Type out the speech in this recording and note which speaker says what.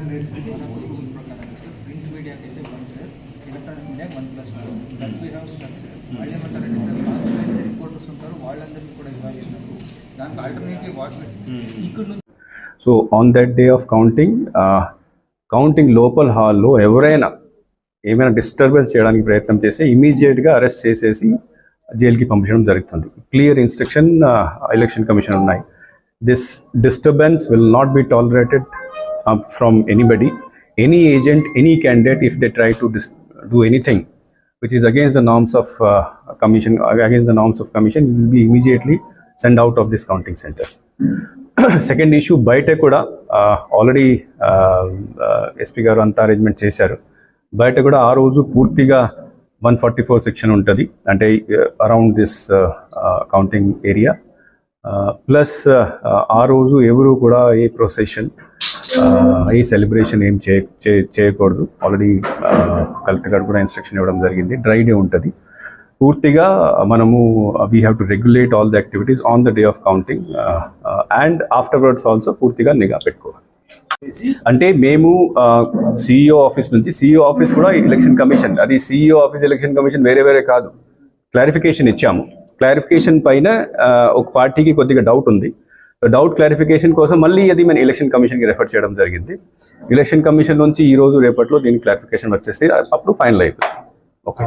Speaker 1: Print మీడియాకి అయితే one sir electronic మీడియాకి one plus that we have structure వాళ్ళు ఏమంటారంటే సార్ కాన్స్టిట్యున్సీ రిపోర్టర్స్ ఉంటారు వాళ్ళందరికీ కూడా ఇవ్వాలి అన్నారు దానికి ఆల్టర్నేటివ్ వాట్ ఇక్కడ
Speaker 2: so on that day of counting counting లోపల హాల్లో ఎవరైనా ఏమైనా డిస్టర్బెన్స్ చేయడానికి ప్రయత్నం చేస్తే ఇమీడియట్గా అరెస్ట్ చేసేసి జైలుకి పంపించడం జరుగుతుంది. క్లియర్ ఇన్స్ట్రక్షన్ ఎలక్షన్ కమిషన్ ఉన్నాయి. This disturbance will not be tolerated Uh, from anybody, any agent, any candidate if they try to dis do anything which is against the norms of uh, commission uh, against the norms of commission will be immediately sent out of this counting center. Second issue బయట కూడా uh, already SP గారు అంతా arrangement చేశారు. బయట కూడా ఆ రోజు పూర్తిగా వన్ ఫార్టీ ఫోర్ సెక్షన్ ఉంటుంది. అంటే around this counting area plus ఆ రోజు ఎవరు కూడా ఏ ప్రొసెషన్ ఈ సెలబ్రేషన్ ఏం చేయ చే- చేయకూడదు. ఆల్రెడీ కలెక్టర్ గారు కూడా ఇన్స్ట్రక్షన్ ఇవ్వడం జరిగింది. డ్రై డే ఉంటుంది. పూర్తిగా మనము we have to regulate all the activities on the day of counting and afterwards also పూర్తిగా నిఘా పెట్టుకోవాలి. అంటే మేము సిఇఓ ఆఫీస్ నుంచి సిఇఓ ఆఫీస్ కూడా ఎలక్షన్ కమిషన్ అది సిఇఓ ఆఫీస్ ఎలక్షన్ కమిషన్ వేరే వేరే కాదు. క్లారిఫికేషన్ ఇచ్చాము. క్లారిఫికేషన్ పైన ఒక పార్టీకి కొద్దిగా డౌట్ ఉంది. డౌట్ క్లారిఫికేషన్ కోసం మళ్ళీ అది మన ఎలక్షన్ కమిషన్కి రెఫర్ చేయడం జరిగింది. ఎలక్షన్ కమిషన్ నుంచి ఈ రోజు రేపట్లో దీనికి క్లారిఫికేషన్ వచ్చేస్తే అప్పుడు ఫైనల్ అయిపోయింది ఓకే